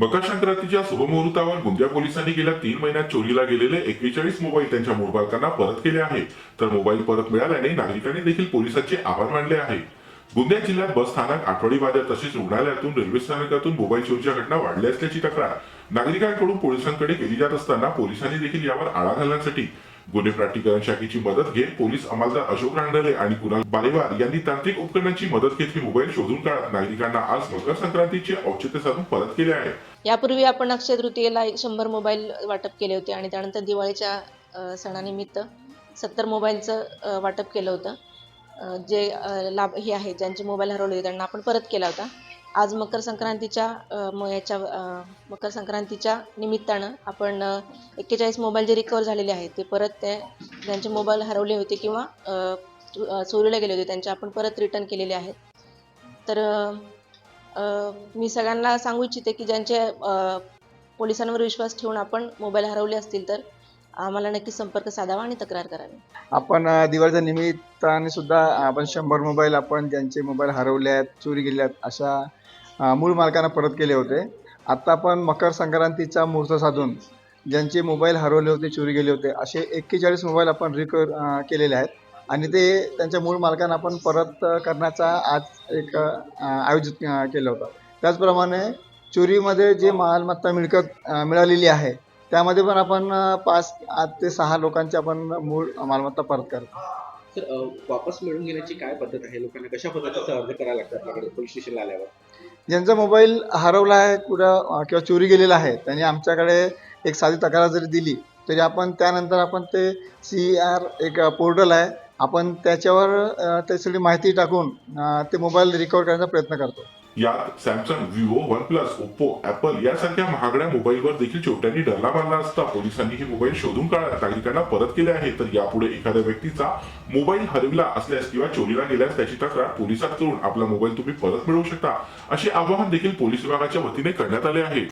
मकर संक्रांतीच्या शुभमुहूर्तावर गोंदिया पोलिसांनी गेल्या तीन महिन्यात चोरीला गेलेले एक्केचाळीस मोबाईल त्यांच्या मोबाईलकांना परत केले आहे तर मोबाईल परत मिळाल्याने नागरिकांनी देखील पोलिसांचे आभार मानले आहे. गोंदिया जिल्ह्यात बस स्थानक आठवडी बाजार तसेच रुग्णालयातून रेल्वे स्थानकातून मोबाईल चोरीच्या घटना वाढल्या असल्याची तक्रार नागरिकांकडून पोलिसांकडे केली जात असताना पोलिसांनी देखील यावर आळा घालण्यासाठी गुन्हे प्राधिकरण शाखेची मदत घेत पोलीस अंमलदार अशोक रांगडले आणि कुणाल बालेवार यांनी तांत्रिक उपकरणांची मदत घेतली. मोबाईल शोधून काढत नागरिकांना आज मकर संक्रांतीचे औचित्य साधून परत केले आहे. यापूर्वी आपण अक्षय तृतीयेला एक शंभर मोबाईल वाटप केले होते आणि त्यानंतर दिवाळीच्या सणानिमित्त सत्तर मोबाईलचं वाटप केलं होतं. जे लाभ हे आहे ज्यांचे मोबाईल हरवले होते त्यांना आपण परत केला होता. आज मकर संक्रांतीच्या म याच्या मकर संक्रांतीच्या निमित्तानं आपण एक्केचाळीस मोबाईल जे रिकवर झालेले आहेत ते परत ते ज्यांचे मोबाईल हरवले होते किंवा चोरीला गेले होते त्यांचे आपण परत रिटर्न केलेले आहेत. तर मी सगळ्यांना सांगू इच्छिते की ज्यांचे पोलिसांवर विश्वास ठेवून आपण मोबाईल हरवले असतील तर आम्हाला नक्की संपर्क साधावा आणि तक्रार करावी. आपण दिवाळीच्या निमित्ताने सुद्धा आपण शंभर मोबाईल आपण ज्यांचे मोबाईल हरवले आहेत चोरी गेले आहेत अशा मूळ मालकांना परत केले होते. आत्ता आपण मकर संक्रांतीचा मुहूर्त साधून ज्यांचे मोबाईल हरवले होते चोरी गेले होते असे एक्केचाळीस मोबाईल आपण रिकवर केलेले आहेत. आणि ते त्यांच्या मूळ मालकांना आपण परत करण्याचा आज एक आयोजित केलं होतं. त्याचप्रमाणे चोरीमध्ये जे मालमत्ता मिळकत मिळालेली आहे त्यामध्ये पण आपण पाच आठ ते सहा लोकांची आपण मूळ मालमत्ता परत करतो. अ, वापस मिळवून घेण्याची काय पद्धत आहे लोकांना? कशा पद्धतीचा अर्ज करायला लागतं आपल्याकडे पोलीस स्टेशनला आल्यावर? ज्यांचा मोबाईल हरवला आहे कुठं अ, किंवा चोरी गेलेला आहे त्यांनी आमच्याकडे एक साधी तक्रार जरी दिली तरी आपण त्यानंतर आपण ते सी आर एक पोर्टल आहे आपण त्याच्यावर अ, ते सगळी माहिती टाकून अ, ते मोबाईल रिकवर करण्याचा प्रयत्न करतो. यात Samsung Vivo OnePlus Oppo Apple यासारख्या महागड्या मोबाईलवर देखील चोरट्यांनी डल्ला मारला असता. पोलिसांनी हे मोबाईल शोधून काढत नागरिकांना परत केले आहे तर यापुढे एखाद्या व्यक्तीचा मोबाईल हरविला असल्यास किंवा चोरीला गेल्यास त्याची तक्रार पोलिसात करून आपला मोबाईल तुम्ही परत मिळवू शकता. असे आवाहन देखील पोलीस विभागाच्या वतीने करण्यात आले आहे.